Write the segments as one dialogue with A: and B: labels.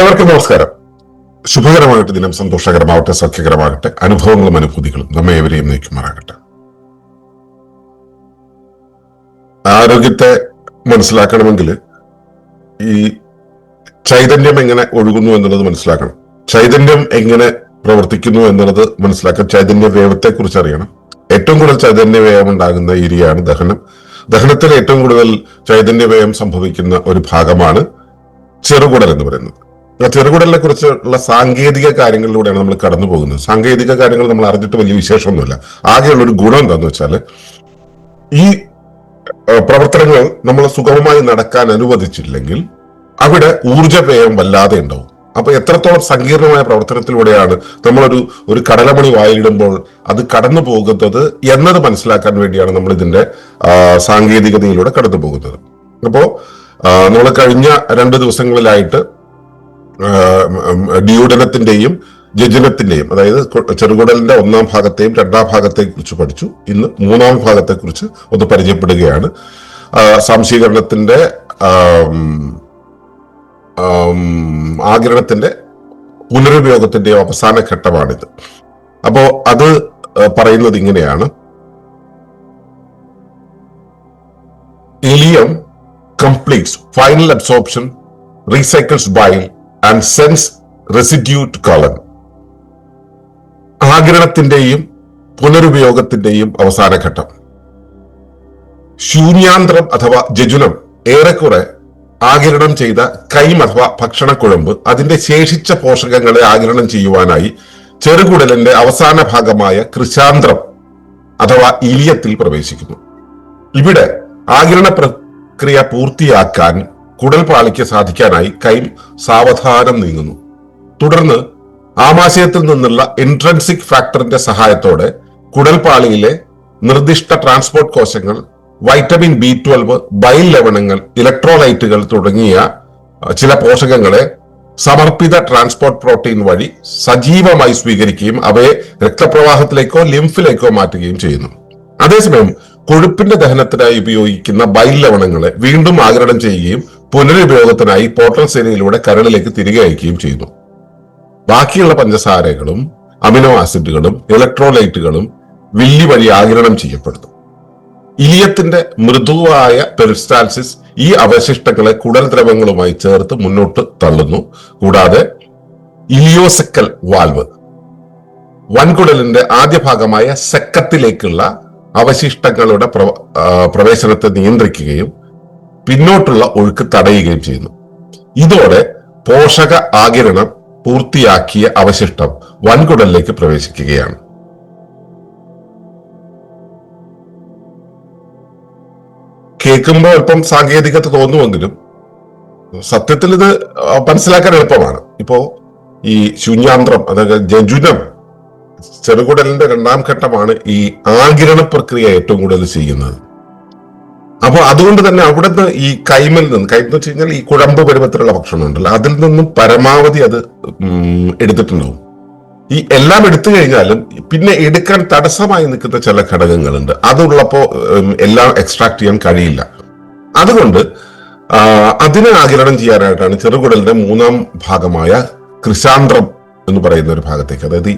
A: ഏവർക്കും നമസ്കാരം. ശുഭകരമായിട്ട് ദിനം സന്തോഷകരമാവട്ടെ സഖ്യകരമാകട്ടെ അനുഭവങ്ങളും അനുഭൂതികളും നമ്മെ ഏവരെയും നയിക്കുമാറാകട്ടെ. ആരോഗ്യത്തെ മനസ്സിലാക്കണമെങ്കിൽ ഈ ചൈതന്യം എങ്ങനെ ഒഴുകുന്നു എന്നുള്ളത് മനസ്സിലാക്കണം. ചൈതന്യം എങ്ങനെ പ്രവർത്തിക്കുന്നു എന്നുള്ളത് മനസ്സിലാക്കാൻ ചൈതന്യ വ്യവത്തെ കുറിച്ച് അറിയണം. ഏറ്റവും കൂടുതൽ ചൈതന്യ വ്യയം ഉണ്ടാകുന്ന ഏരിയയാണ് ദഹനം. ദഹനത്തിൽ ഏറ്റവും കൂടുതൽ ചൈതന്യ വ്യയം സംഭവിക്കുന്ന ഒരു ഭാഗമാണ് ചെറുകുടൽ എന്ന് പറയുന്നത്. ചെറുകുടലിനെ കുറിച്ചുള്ള സാങ്കേതിക കാര്യങ്ങളിലൂടെയാണ് നമ്മൾ കടന്നു പോകുന്നത്. സാങ്കേതിക കാര്യങ്ങൾ നമ്മൾ അറിഞ്ഞിട്ട് വലിയ വിശേഷമൊന്നുമില്ല. ആകെയുള്ള ഒരു ഗുണം എന്താന്ന് വെച്ചാൽ ഈ പ്രവർത്തനങ്ങൾ നമ്മൾ സുഗമമായി നടക്കാൻ അനുവദിച്ചില്ലെങ്കിൽ അവിടെ ഊർജ വ്യയം വല്ലാതെ ഉണ്ടാവും. അപ്പൊ എത്രത്തോളം സങ്കീർണമായ പ്രവർത്തനത്തിലൂടെയാണ് നമ്മളൊരു ഒരു കടലമണി വായിലിടുമ്പോൾ അത് കടന്നു പോകുന്നത് എന്നത് മനസ്സിലാക്കാൻ വേണ്ടിയാണ് നമ്മൾ ഇതിന്റെ സാങ്കേതികതയിലൂടെ കടന്നു പോകുന്നത്. അപ്പോ നമ്മൾ കഴിഞ്ഞ രണ്ട് ദിവസങ്ങളിലായിട്ട് ഡ്യൂഡനത്തിന്റെയും ജജനത്തിന്റെയും അതായത് ചെറുകുടലിന്റെ ഒന്നാം ഭാഗത്തെയും രണ്ടാം ഭാഗത്തെയും കുറിച്ച് പഠിച്ചു. ഇന്ന് മൂന്നാം ഭാഗത്തെ കുറിച്ച് ഒന്ന് പരിചയപ്പെടുകയാണ്. സംശീകരണത്തിന്റെ ആം, ആം, ആഗിരണത്തിന്റെ പുനരുപയോഗത്തിന്റെയും അവസാന ഘട്ടമാണിത്. അപ്പോ അത് പറയുന്നത് ഇങ്ങനെയാണ്. Ileum completes final absorption recycles bile, and sends to colon. ആഗിരണത്തിന്റെയും പുനരുപയോഗത്തിന്റെയും അവസാന ഘട്ടം ശൂന്യാന്ത്രം അഥവാ ജജുലം ഏറെക്കുറെ ആകിരണം ചെയ്ത കൈം അഥവാ ഭക്ഷണക്കുഴമ്പ് അതിന്റെ ശേഷിച്ച പോഷകങ്ങളെ ആകിരണം ചെയ്യുവാനായി ചെറുകുടലിന്റെ അവസാന ഭാഗമായ കൃശാന്ത്രം അഥവാ ഇലിയത്തിൽ പ്രവേശിക്കുന്നു ഇവിടെ ആകിരണ പ്രക്രിയ പൂർത്തിയാക്കാൻ കുടൽപാളിക്ക് സാധിക്കാനായി കൈൽ സാവധാനം നീങ്ങുന്നു. തുടർന്ന് ആമാശയത്തിൽ നിന്നുള്ള ഇൻട്രൻസിക് ഫാക്ടറിന്റെ സഹായത്തോടെ കുടൽപാളിയിലെ നിർദ്ദിഷ്ട ട്രാൻസ്പോർട്ട് കോശങ്ങൾ വൈറ്റമിൻ ബി ട്വൽവ് ബൈൽ ലവണങ്ങൾ ഇലക്ട്രോലൈറ്റുകൾ തുടങ്ങിയ ചില പോഷകങ്ങളെ സമർപ്പിത ട്രാൻസ്പോർട്ട് പ്രോട്ടീൻ വഴി സജീവമായി സ്വീകരിക്കുകയും അവയെ രക്തപ്രവാഹത്തിലേക്കോ ലിംഫിലേക്കോ മാറ്റുകയും ചെയ്യുന്നു. അതേസമയം കൊഴുപ്പിന്റെ ദഹനത്തിനായി ഉപയോഗിക്കുന്ന ബൈൽ ലവണങ്ങളെ വീണ്ടും ആഗിരണം ചെയ്യുകയും പുനരുപയോഗത്തിനായി പോർട്ടൽ സേനയിലൂടെ കരളിലേക്ക് തിരികെ അയക്കുകയും ചെയ്യുന്നു ബാക്കിയുള്ള പഞ്ചസാരകളും അമിനോ ആസിഡുകളും ഇലക്ട്രോലൈറ്റുകളും വില്ലി വഴി ആഗിരണം ചെയ്യപ്പെടുന്നു. ഇലിയത്തിന്റെ മൃദുവായ പെരിസ്റ്റാൽസിസ് ഈ അവശിഷ്ടങ്ങളെ കുടൽ ദ്രവങ്ങളുമായി ചേർത്ത് മുന്നോട്ട് തള്ളുന്നു. കൂടാതെ ഇലിയോസെക്കൽ വാൽവ് വൻകുടലിന്റെ ആദ്യ ഭാഗമായ സെക്കത്തിലേക്കുള്ള അവശിഷ്ടങ്ങളുടെ പ്രവേശനത്തെ നിയന്ത്രിക്കുകയും പിന്നോട്ടുള്ള ഒഴുക്ക് തടയുകയും ചെയ്യുന്നു. ഇതോടെ പോഷക ആകിരണം പൂർത്തിയാക്കിയ അവശിഷ്ടം വൻകുടലിലേക്ക് പ്രവേശിക്കുകയാണ്. കേൾക്കുമ്പോൾ അല്പം സാങ്കേതികത തോന്നുമെങ്കിലും സത്യത്തിൽ ഇത് മനസ്സിലാക്കാൻ എളുപ്പമാണ്. ഇപ്പോ ഈ ശൂന്യാന്ത്രം അതായത് ജജുനം ചെറുകുടലിന്റെ രണ്ടാം ഘട്ടമാണ് ഈ ആകിരണ പ്രക്രിയ ഏറ്റവും കൂടുതൽ ചെയ്യുന്നത്. അപ്പൊ അതുകൊണ്ട് തന്നെ അവിടുന്ന് ഈ കൈമൽ നിന്ന് കൈ എന്ന് വെച്ച് കഴിഞ്ഞാൽ ഈ കുഴമ്പ് പരുവത്തിലുള്ള ഭക്ഷണം ഉണ്ടല്ലോ അതിൽ നിന്നും പരമാവധി അത് എടുത്തിട്ടുണ്ടാവും. ഈ എല്ലാം എടുത്തു കഴിഞ്ഞാലും പിന്നെ എടുക്കാൻ തടസ്സമായി നിൽക്കുന്ന ചില ഘടകങ്ങളുണ്ട്. അതുള്ളപ്പോ ഉം, എല്ലാം എക്സ്ട്രാക്ട് ചെയ്യാൻ കഴിയില്ല. അതുകൊണ്ട് അതിനെ ആകിരണം ചെയ്യാനായിട്ടാണ് ചെറുകുടലിന്റെ മൂന്നാം ഭാഗമായ കൃശാന്ത്രം എന്ന് പറയുന്ന ഒരു ഭാഗത്തേക്ക് അതായത്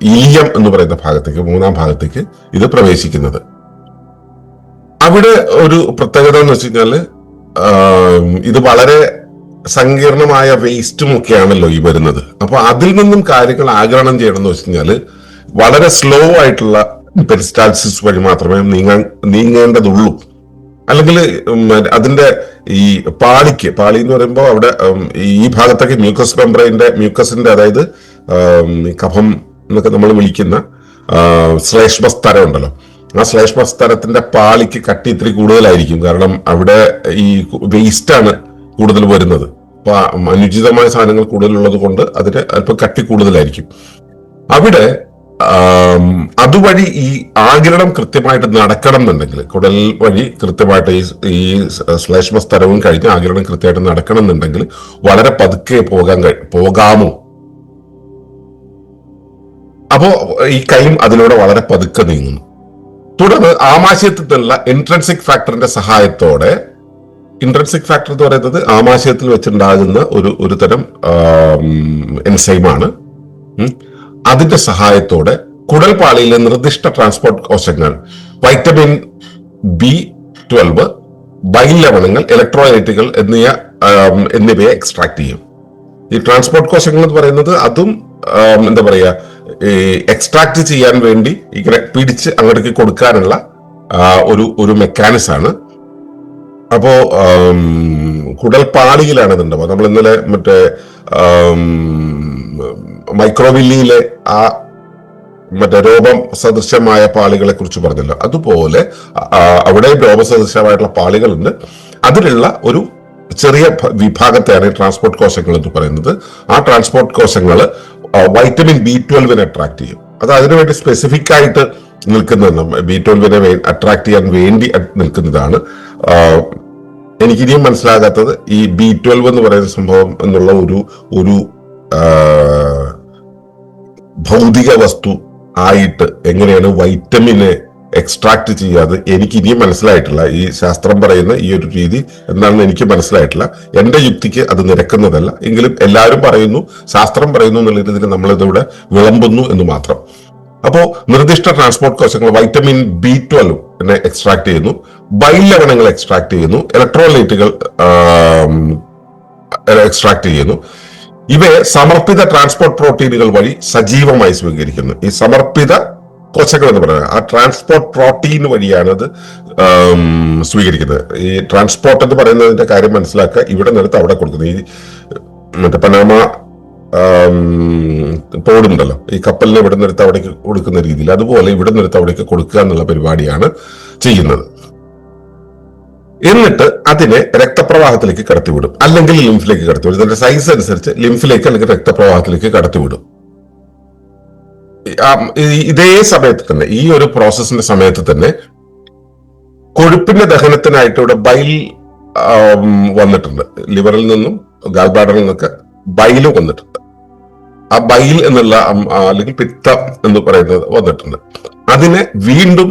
A: ഈയം എന്ന് പറയുന്ന ഭാഗത്തേക്ക് മൂന്നാം ഭാഗത്തേക്ക് ഇത് പ്രവേശിക്കുന്നത്. അവിടെ ഒരു പ്രത്യേകത എന്ന് വെച്ച് കഴിഞ്ഞാൽ ഇത് വളരെ സങ്കീർണമായ വേസ്റ്റും ഒക്കെയാണല്ലോ ഈ വരുന്നത്. അപ്പൊ അതിൽ നിന്നും കാര്യങ്ങൾ ആഗിരണം ചെയ്യണം എന്ന് വെച്ച് കഴിഞ്ഞാൽ വളരെ സ്ലോ ആയിട്ടുള്ള പെരിസ്റ്റാൾസിസ് വഴി മാത്രമേ നീങ്ങാൻ നീങ്ങേണ്ടതുള്ളൂ. അല്ലെങ്കിൽ അതിന്റെ ഈ പാളിക്ക് പാളി എന്ന് പറയുമ്പോൾ അവിടെ ഈ ഭാഗത്തൊക്കെ മ്യൂക്കസ് മെംബ്രൈന്റെ മ്യൂക്കസിന്റെ അതായത് കഫം എന്നൊക്കെ നമ്മൾ വിളിക്കുന്ന ശ്രേഷ്മ സ്ഥലം ഉണ്ടല്ലോ ആ ശ്ലേഷ്മ സ്ഥലത്തിന്റെ പാളിക്ക് കട്ടി ഇത്തിരി കൂടുതലായിരിക്കും. കാരണം അവിടെ ഈ വേസ്റ്റ് ആണ് കൂടുതൽ വരുന്നത്. അപ്പൊ അനുചിതമായ സാധനങ്ങൾ കൂടുതലുള്ളത് കൊണ്ട് അതിന് അല്പം കട്ടി കൂടുതലായിരിക്കും. അവിടെ അതുവഴി ഈ ആഗിരണം കൃത്യമായിട്ട് നടക്കണം എന്നുണ്ടെങ്കിൽ കുടൽ വഴി കൃത്യമായിട്ട് ഈ ഈ ശ്ലേഷ്മ സ്ഥലവും കഴിഞ്ഞ് ആഗിരണം കൃത്യമായിട്ട് നടക്കണം എന്നുണ്ടെങ്കിൽ വളരെ പതുക്കെ പോകാൻ പോകാമോ? അപ്പോ ഈ കൈയും അതിലൂടെ വളരെ പതുക്കെ നീങ്ങുന്നു. തുടർന്ന് ആമാശയത്തിൽ നിന്നുള്ള ഇൻട്രൻസിക് ഫാക്ടറിന്റെ സഹായത്തോടെ ഇൻട്രൻസിക് ഫാക്ടർ എന്ന് പറയുന്നത് ആമാശയത്തിൽ വെച്ചുണ്ടാകുന്ന ഒരു ഒരു തരം എൻസൈമാണ് അതിന്റെ സഹായത്തോടെ കുടൽപാളിയിലെ നിർദ്ദിഷ്ട ട്രാൻസ്പോർട്ട് കോശങ്ങൾ വൈറ്റമിൻ ബി ട്വൽവ് ബൈ ലവണങ്ങൾ ഇലക്ട്രോലൈറ്റുകൾ എന്നിവ ആം, എന്നിവയെ എക്സ്ട്രാക്ട് ചെയ്യും. ഈ ട്രാൻസ്പോർട്ട് കോശങ്ങൾ എന്ന് പറയുന്നത് അതും എന്താ പറയാ ഈ എക്സ്ട്രാക്ട് ചെയ്യാൻ വേണ്ടി ഇങ്ങനെ പിടിച്ച് അങ്ങോട്ടേക്ക് കൊടുക്കാനുള്ള ഒരു ഒരു മെക്കാനിസം ആണ്. അപ്പോ കുടൽ കുടൽപ്പാളിയിലാണ് ഇതുണ്ടാവുക നമ്മൾ ഇന്നലെ മറ്റേ മൈക്രോവില്ലിയിലെ ആ മറ്റേ രോഗം സദൃശമായ പാളികളെ കുറിച്ച് പറഞ്ഞല്ലോ. അതുപോലെ അവിടെ അവിടെ രോഗസദൃശമായിട്ടുള്ള പാളികളുണ്ട്. അതിലുള്ള ഒരു ചെറിയ വിഭാഗത്തെയാണ് ട്രാൻസ്പോർട്ട് കോശങ്ങൾ എന്ന് പറയുന്നത്. ആ ട്രാൻസ്പോർട്ട് കോശങ്ങൾ വൈറ്റമിൻ ബി ട്വൽവിനെ അട്രാക്ട് ചെയ്യും. അത് അതിനുവേണ്ടി സ്പെസിഫിക് ആയിട്ട് നിൽക്കുന്നതാണ്. ബി ട്വൽവിനെ അട്രാക്ട് ചെയ്യാൻ വേണ്ടി നിൽക്കുന്നതാണ്. എനിക്ക് എനിക്കിനിയും മനസ്സിലാകാത്തത് ഈ ബി ട്വൽവ് എന്ന് പറയുന്ന സംഭവം എന്നുള്ള ഒരു ഒരു ഭൗതിക വസ്തു ആയിട്ട് എങ്ങനെയാണ് വൈറ്റമിനെ എക്സ്ട്രാക്ട് ചെയ്യാതെ എനിക്ക് ഇനിയും മനസ്സിലായിട്ടില്ല. ഈ ശാസ്ത്രം പറയുന്ന ഈ ഒരു രീതി എന്താണെന്ന് എനിക്ക് മനസ്സിലായിട്ടില്ല. എന്റെ യുക്തിക്ക് അത് നിരക്കുന്നതല്ല. എങ്കിലും എല്ലാവരും പറയുന്നു ശാസ്ത്രം പറയുന്നു എന്നുള്ള രീതിയിൽ നമ്മളിതിവിടെ വിളമ്പുന്നു എന്ന് മാത്രം. അപ്പോൾ നിർദ്ദിഷ്ട ട്രാൻസ്പോർട്ട് കോശങ്ങൾ വൈറ്റമിൻ ബി ട്വൽവ് എന്നെ എക്സ്ട്രാക്ട് ചെയ്യുന്നു. ബൈൽ ലവണങ്ങൾ എക്സ്ട്രാക്ട് ചെയ്യുന്നു ഇലക്ട്രോലൈറ്റുകൾ എക്സ്ട്രാക്ട് ചെയ്യുന്നു. ഇവയെ സമർപ്പിത ട്രാൻസ്പോർട്ട് പ്രോട്ടീനുകൾ വഴി സജീവമായി സ്വീകരിക്കുന്നു. ഈ സമർപ്പിത കോശങ്ങൾ എന്ന് പറയുന്നത്. ആ ട്രാൻസ്പോർട്ട് പ്രോട്ടീൻ വഴിയാണ് അത് സ്വീകരിക്കുന്നത്. ഈ ട്രാൻസ്പോർട്ട് എന്ന് പറയുന്നതിന്റെ കാര്യം മനസ്സിലാക്കുക. ഇവിടെ നിന്നെടുത്ത് അവിടെ കൊടുക്കുന്നത്. ഈ മറ്റേ പനാമ തോടുണ്ടല്ലോ ഈ കപ്പലിനെ ഇവിടെ നിന്നെടുത്ത് അവിടേക്ക് കൊടുക്കുന്ന രീതിയിൽ. അതുപോലെ ഇവിടെ നിന്നെടുത്ത് അവിടേക്ക് കൊടുക്കുക എന്നുള്ള പരിപാടിയാണ് ചെയ്യുന്നത്. എന്നിട്ട് അതിനെ രക്തപ്രവാഹത്തിലേക്ക് കടത്തിവിടും. അല്ലെങ്കിൽ ലിംഫിലേക്ക് കടത്തിവിടും. ഇതിന്റെ സൈസ് അനുസരിച്ച് ലിംഫിലേക്ക് അല്ലെങ്കിൽ രക്തപ്രവാഹത്തിലേക്ക് കടത്തിവിടും. ഇതേ സമയത്ത് തന്നെ ഈ ഒരു പ്രോസസ്സിന്റെ സമയത്ത് തന്നെ കൊഴുപ്പിന്റെ ദഹനത്തിനായിട്ട് ഇവിടെ ബൈൽ വന്നിട്ടുണ്ട്. ലിവറിൽ നിന്നും ഗാൽബാഡറിൽ നിന്നൊക്കെ ബൈൽ വന്നിട്ടുണ്ട്. ആ ബൈൽ എന്നുള്ള അല്ലെങ്കിൽ പിത്തം എന്ന് പറയുന്നത് വന്നിട്ടുണ്ട്. അതിനെ വീണ്ടും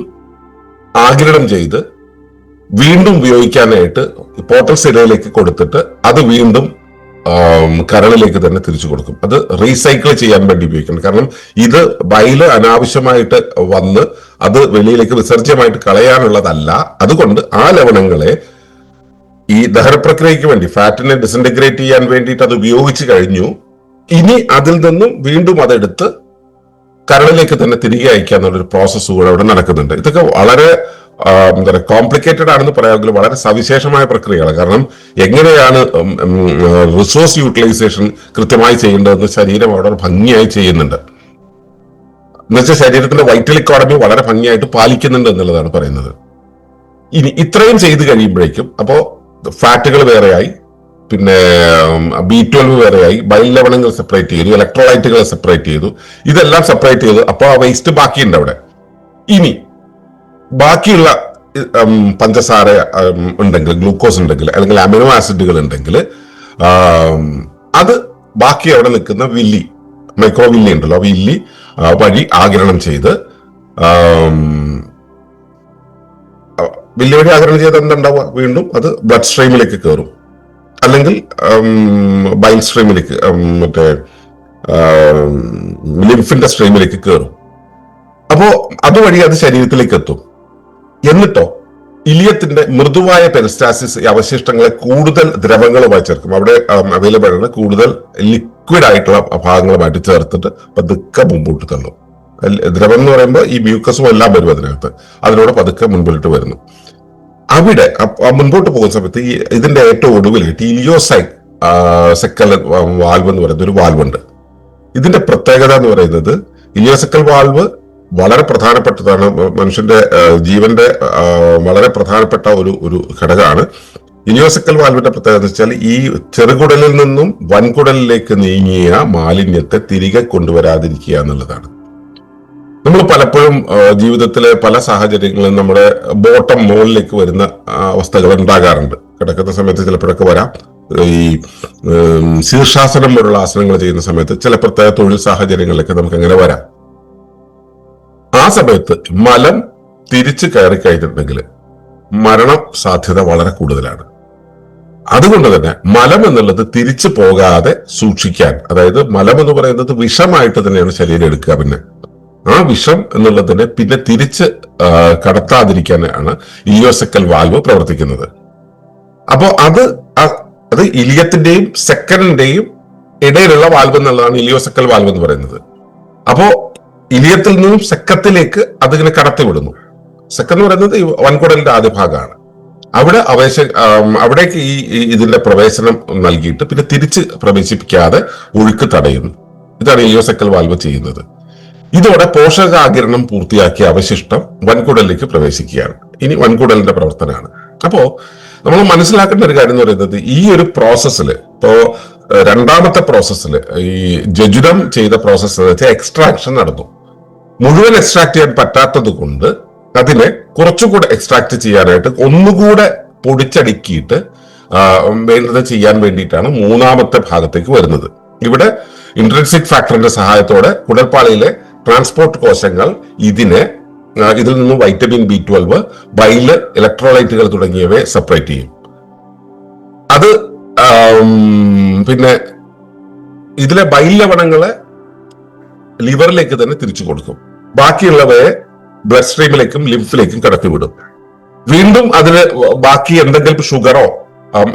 A: ആഗിരണം ചെയ്ത് വീണ്ടും ഉപയോഗിക്കാനായിട്ട് പോർട്ടൽ സിരയിലേക്ക് കൊടുത്തിട്ട് അത് വീണ്ടും കരളിലേക്ക് തന്നെ തിരിച്ചു കൊടുക്കും. അത് റീസൈക്കിൾ ചെയ്യാൻ വേണ്ടി ഉപയോഗിക്കണം. കാരണം ഇത് വയൽ അനാവശ്യമായിട്ട് വന്ന് അത് വെളിയിലേക്ക് വിസർജ്യമായിട്ട് കളയാനുള്ളതല്ല. അതുകൊണ്ട് ആ ലവണങ്ങളെ ഈ ദഹനപ്രക്രിയയ്ക്ക് വേണ്ടി ഫാറ്റിനെ ഡിസിന്റഗ്രേറ്റ് ചെയ്യാൻ വേണ്ടിയിട്ട് അത് ഉപയോഗിച്ച് കഴിഞ്ഞു. ഇനി അതിൽ നിന്നും വീണ്ടും അതെടുത്ത് കരളിലേക്ക് തന്നെ തിരികെ അയക്കുക എന്നുള്ളൊരു പ്രോസസ്സ് കൂടെ അവിടെ നടക്കുന്നുണ്ട്. ഇതൊക്കെ വളരെ എന്താ പറയുക കോംപ്ലിക്കേറ്റഡ് ആണെന്ന് പറയാമെങ്കിലും വളരെ സവിശേഷമായ പ്രക്രിയയാണ് കാരണം എങ്ങനെയാണ് റിസോഴ്സ് യൂട്ടിലൈസേഷൻ കൃത്യമായി ചെയ്യേണ്ടതെന്ന് ശരീരം അവിടെ ഭംഗിയായി ചെയ്യുന്നുണ്ട്. എന്നുവെച്ചാൽ ശരീരത്തിന്റെ വൈറ്റൽ ഇക്കോണമി വളരെ ഭംഗിയായിട്ട് പാലിക്കുന്നുണ്ട് എന്നുള്ളതാണ് പറയുന്നത്. ഇനി ഇത്രയും ചെയ്ത് കഴിയുമ്പോഴേക്കും അപ്പോ ഫാറ്റുകൾ വേറെയായി പിന്നെ ബി ട്വൽവ് വേറെയായി ബൈൽ ലവണങ്ങൾ സെപ്പറേറ്റ് ചെയ്തു ഇലക്ട്രോലൈറ്റുകൾ സെപ്പറേറ്റ് ചെയ്തു ഇതെല്ലാം സെപ്പറേറ്റ് ചെയ്തു അപ്പോൾ ആ വേസ്റ്റ് ബാക്കിയുണ്ട് അവിടെ. ഇനി ബാക്കിയുള്ള പഞ്ചസാര ഉണ്ടെങ്കിൽ ഗ്ലൂക്കോസ് ഉണ്ടെങ്കിൽ അല്ലെങ്കിൽ അമിനോ ആസിഡുകൾ ഉണ്ടെങ്കിൽ അത് ബാക്കി അവിടെ നിൽക്കുന്ന വില്ലി മൈക്രോ വില്ലി ഉണ്ടല്ലോ വില്ലി വഴി ആഗിരണം ചെയ്ത് വില്ലി വഴി ആഗിരണം ചെയ്ത് എന്തുണ്ടാവുക? വീണ്ടും അത് ബ്ലഡ് സ്ട്രീമിലേക്ക് കയറും. അല്ലെങ്കിൽ ബൈൽ സ്ട്രീമിലേക്ക് മറ്റേ ലിംഫിന്റെ സ്ട്രീമിലേക്ക് കയറും. അപ്പോ അതുവഴി അത് ശരീരത്തിലേക്ക് എത്തും. എന്നിട്ടോ? ഇലിയത്തിന്റെ മൃദുവായ പെരിസ്റ്റാസിസ് അവശിഷ്ടങ്ങളെ കൂടുതൽ ദ്രവങ്ങളുമായി ചേർക്കും. അവിടെ അവൈലബിൾ ആണ്. കൂടുതൽ ലിക്വിഡ് ആയിട്ടുള്ള ഭാഗങ്ങളുമായിട്ട് ചേർത്തിട്ട് പതുക്കെ മുമ്പോട്ട് തള്ളും. ദ്രവം എന്ന് പറയുമ്പോൾ ഈ മ്യൂക്കസും എല്ലാം വരും അതിനകത്ത്. അതിനോട് പതുക്കെ മുൻപിലിട്ട് വരുന്നു. അവിടെ മുൻപോട്ട് പോകുന്ന സമയത്ത് ഈ ഇതിന്റെ ഏറ്റവും ഒടുവിലായിട്ട് ഇലിയോസൈ സെക്കൽ വാൽവ് എന്ന് പറയുന്ന ഒരു വാൽവ് ഉണ്ട് ഇതിന്റെ പ്രത്യേകത എന്ന് പറയുന്നത് ഇലിയോസെക്കൽ വാൽവ് വളരെ പ്രധാനപ്പെട്ടതാണ്. മനുഷ്യന്റെ ജീവന്റെ വളരെ പ്രധാനപ്പെട്ട ഒരു ഒരു ഘടകമാണ്. യൂണിവേഴ്സിക്കൽ വാൽവിന്റെ പ്രത്യേകത എന്ന് വെച്ചാൽ ഈ ചെറുകുടലിൽ നിന്നും വൻകുടലിലേക്ക് നീങ്ങിയ മാലിന്യത്തെ തിരികെ കൊണ്ടുവരാതിരിക്കുക എന്നുള്ളതാണ്. നമ്മൾ പലപ്പോഴും ജീവിതത്തിലെ പല സാഹചര്യങ്ങളും നമ്മുടെ ബോട്ടം മുകളിലേക്ക് വരുന്ന അവസ്ഥകൾ ഉണ്ടാകാറുണ്ട്. കിടക്കുന്ന സമയത്ത് ചിലപ്പോഴൊക്കെ വരാം. ഈ ശീർഷാസനം പോലുള്ള ആസനങ്ങൾ ചെയ്യുന്ന സമയത്ത് ചില പ്രത്യേക തൊഴിൽ സാഹചര്യങ്ങളിലൊക്കെ നമുക്ക് അങ്ങനെ വരാം. ആ സമയത്ത് മലം തിരിച്ചു കയറി കഴിഞ്ഞിട്ടുണ്ടെങ്കിൽ മരണ സാധ്യത വളരെ കൂടുതലാണ്. അതുകൊണ്ട് തന്നെ മലം എന്നുള്ളത് തിരിച്ചു പോകാതെ സൂക്ഷിക്കാൻ അതായത് മലം എന്ന് പറയുന്നത് വിഷമായിട്ട് തന്നെയാണ് ശരീരം എടുക്കുക പിന്നെ. ആ വിഷം എന്നുള്ളതിനെ പിന്നെ തിരിച്ച് കടത്താതിരിക്കാനാണ് ഇലിയോസെക്കൽ വാൽവ് പ്രവർത്തിക്കുന്നത്. അപ്പോ അത് അത് ഇലിയത്തിന്റെയും സെക്കൻഡിന്റെയും ഇടയിലുള്ള വാൽവ് എന്നുള്ളതാണ് ഇലിയോസെക്കൽ വാൽവ് എന്ന് പറയുന്നത്. അപ്പോ ഇലിയത്തിൽ നിന്നും സെക്കത്തിലേക്ക് അതിങ്ങനെ കടത്തിവിടുന്നു സെക്കം എന്ന് പറയുന്നത് ഈ വൻകുടലിന്റെ ആദ്യ ഭാഗമാണ്. അവിടെ ആം, അവിടേക്ക് ഈ ഇതിന്റെ പ്രവേശനം നൽകിയിട്ട് പിന്നെ തിരിച്ച് പ്രവേശിപ്പിക്കാതെ ഒഴുക്ക് തടയുന്നു. ഇതാണ് ഇലിയോസെക്കൽ വാൽവ് ചെയ്യുന്നത്. ഇതോടെ പോഷകാകിരണം പൂർത്തിയാക്കിയ അവശിഷ്ടം വൻകുടലിലേക്ക് പ്രവേശിക്കുകയാണ്. ഇനി വൻകുടലിന്റെ പ്രവർത്തനമാണ്. അപ്പോ നമ്മൾ മനസ്സിലാക്കേണ്ട ഒരു കാര്യം എന്ന് പറയുന്നത് ഈ ഒരു പ്രോസസ്സിൽ ഇപ്പോ രണ്ടാമത്തെ പ്രോസസ്സിൽ ഈ ജജുരം ചെയ്ത പ്രോസസ്സ് എക്സ്ട്രാക്ഷൻ നടന്നു. മുഴുവൻ എക്സ്ട്രാക്ട് ചെയ്യാൻ പറ്റാത്തത് കൊണ്ട് അതിനെ കുറച്ചുകൂടെ എക്സ്ട്രാക്ട് ചെയ്യാനായിട്ട് ഒന്നുകൂടെ പൊടിച്ചടുക്കിയിട്ട് വേണ്ടത് ചെയ്യാൻ വേണ്ടിയിട്ടാണ് മൂന്നാമത്തെ ഭാഗത്തേക്ക് വരുന്നത്. ഇവിടെ ഇൻട്രൻസിക് ഫാക്ടറിന്റെ സഹായത്തോടെ കുടൽപ്പാളിയിലെ ട്രാൻസ്പോർട്ട് കോശങ്ങൾ ഇതിനെ ഇതിൽ നിന്നും വൈറ്റമിൻ ബി ട്വൽവ് ബൈൽ ഇലക്ട്രോലൈറ്റുകൾ തുടങ്ങിയവയെ സെപ്പറേറ്റ് ചെയ്യും. അത് പിന്നെ ഇതിലെ ബൈൽ ലവണങ്ങളെ ലിവറിലേക്ക് തന്നെ തിരിച്ചു കൊടുക്കും. ബാക്കിയുള്ളവയെ ബ്ലഡ് സ്ട്രീമിലേക്കും ലിംഫിലേക്കും കടത്തിവിടും. വീണ്ടും അതിന് ബാക്കി എന്തെങ്കിലും ഷുഗറോ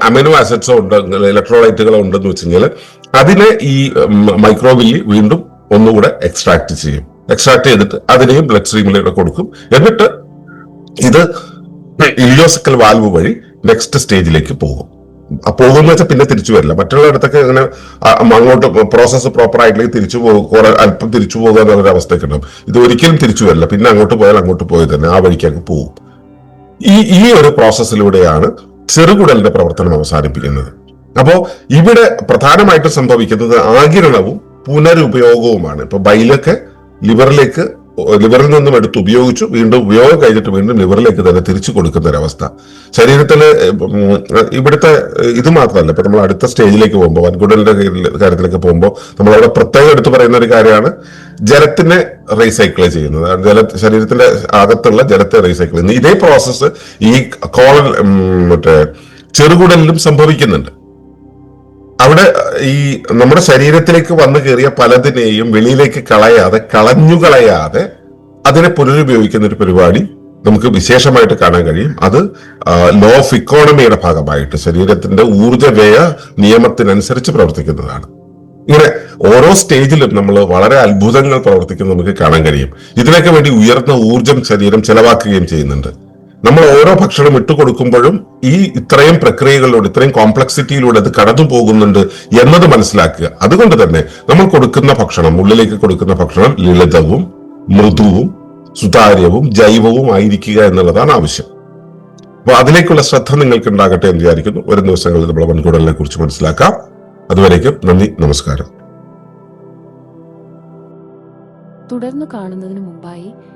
A: അമിനോ ആസിഡ്സോ ഉണ്ടെങ്കിൽ ഇലക്ട്രോളൈറ്റുകളോ ഉണ്ടെന്ന് വെച്ച് കഴിഞ്ഞാൽ അതിനെ ഈ മൈക്രോവില്ലി വീണ്ടും ഒന്നുകൂടെ എക്സ്ട്രാക്ട് ചെയ്യും. എക്സ്ട്രാക്ട് ചെയ്തിട്ട് അതിനെയും ബ്ലഡ് സ്ട്രീമിലൂടെ കൊടുക്കും. എന്നിട്ട് ഇത് ഇലിയോസിക്കൽ വാൽവ് വഴി നെക്സ്റ്റ് സ്റ്റേജിലേക്ക് പോകും. പോകുന്ന വെച്ചാൽ പിന്നെ തിരിച്ചു വരില്ല. മറ്റുള്ളയിടത്തൊക്കെ അങ്ങനെ അങ്ങോട്ട് പ്രോസസ്സ് പ്രോപ്പർ ആയിട്ടില്ലെങ്കിൽ തിരിച്ചു പോകും. കുറെ അല്പം തിരിച്ചു പോകുക എന്നുള്ളൊരു അവസ്ഥയൊക്കെ ഉണ്ടാവും. ഇത് ഒരിക്കലും തിരിച്ചു വരില്ല. പിന്നെ അങ്ങോട്ട് പോയാൽ അങ്ങോട്ട് പോയി തന്നെ. ആ വഴിക്ക് അങ്ങ് പോകും. ഈ ഈ ഒരു പ്രോസസ്സിലൂടെയാണ് ചെറുകുടലിന്റെ പ്രവർത്തനം അവസാനിപ്പിക്കുന്നത്. അപ്പോൾ ഇവിടെ പ്രധാനമായിട്ടും സംഭവിക്കുന്നത് ആകിരണവും പുനരുപയോഗവുമാണ്. ഇപ്പൊ ബൈലൊക്കെ ലിവറിലേക്ക് ലിവറിൽ നിന്നും എടുത്ത് ഉപയോഗിച്ചു വീണ്ടും ഉപയോഗം കഴിഞ്ഞിട്ട് വീണ്ടും ലിവറിലേക്ക് തന്നെ തിരിച്ചു കൊടുക്കുന്ന ഒരവസ്ഥ ശരീരത്തിൽ ഇവിടുത്തെ ഇത് മാത്രമല്ല ഇപ്പൊ നമ്മൾ അടുത്ത സ്റ്റേജിലേക്ക് പോകുമ്പോൾ വൻകുടലിന്റെ കാര്യത്തിലേക്ക് പോകുമ്പോൾ നമ്മൾ അവിടെ പ്രത്യേകം എടുത്തു പറയുന്ന ഒരു കാര്യമാണ് ജലത്തിനെ റീസൈക്കിൾ ചെയ്യുന്നത്. ജല ശരീരത്തിന്റെ അകത്തുള്ള ജലത്തെ റീസൈക്കിൾ ചെയ്യുന്നത്. ഇതേ പ്രോസസ്സ് ഈ കോളൻ മറ്റേ ചെറുകുടലിലും സംഭവിക്കുന്നുണ്ട്. അവിടെ ഈ നമ്മുടെ ശരീരത്തിലേക്ക് വന്നു കയറിയ പലതിനെയും വെളിയിലേക്ക് കളയാതെ കളഞ്ഞു കളയാതെ അതിനെ പുനരുപയോഗിക്കുന്ന ഒരു പരിപാടി നമുക്ക് വിശേഷമായിട്ട് കാണാൻ കഴിയും. അത് ലോ ഓഫ് ഇക്കോണമിയുടെ ഭാഗമായിട്ട് ശരീരത്തിന്റെ ഊർജവ്യയ നിയമത്തിനനുസരിച്ച് പ്രവർത്തിക്കുന്നതാണ്. ഇങ്ങനെ ഓരോ സ്റ്റേജിലും നമ്മൾ വളരെ അത്ഭുതങ്ങൾ പ്രവർത്തിക്കുന്നത് നമുക്ക് കാണാൻ കഴിയും. ഇതിനൊക്കെ വേണ്ടി ഉയർന്ന ഊർജം ശരീരം ചെലവാക്കുകയും ചെയ്യുന്നുണ്ട്. നമ്മൾ ഓരോ ഭക്ഷണം ഇട്ടുകൊടുക്കുമ്പോഴും ഈ ഇത്രയും പ്രക്രിയകളിലൂടെ ഇത്രയും കോംപ്ലക്സിറ്റിയിലൂടെ അത് കടന്നു പോകുന്നുണ്ട് എന്നത് മനസ്സിലാക്കുക. അതുകൊണ്ട് തന്നെ നമ്മൾ കൊടുക്കുന്ന ഭക്ഷണം ഉള്ളിലേക്ക് കൊടുക്കുന്ന ഭക്ഷണം ലളിതവും മൃദുവും സുതാര്യവും ജൈവവും ആയിരിക്കുക എന്നുള്ളതാണ് ആവശ്യം. അപ്പൊ അതിലേക്കുള്ള ശ്രദ്ധ നിങ്ങൾക്ക് ഉണ്ടാകട്ടെ എന്ന് വിചാരിക്കുന്നു. വരും ദിവസങ്ങളിൽ നമ്മൾ മുൻകൂടലിനെ കുറിച്ച് മനസ്സിലാക്കാം. അതുവരേക്കും നന്ദി നമസ്കാരം.
B: തുടർന്ന് കാണുന്നതിന് മുമ്പായി